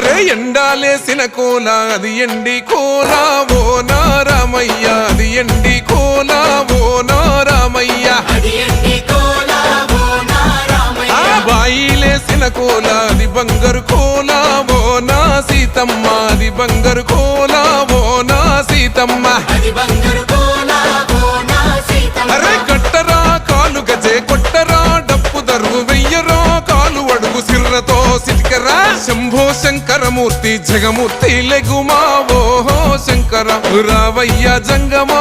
అరే ఎండాలేసిన కోల అది ఎండి కోల ఓ నారామయ్య అది ఎండి కోల ఓ నారామయ్య. బాయిలేసిన కోల అది బంగారు కోల ఓ నా సీతమ్మ అది బంగారు కోల ఓ నా సీతమ్మ. శంకర. శంభో శంకరమూర్తి జగమూర్తి లెగుమా. ఓహో శంకర. రావయ్య జంగమా.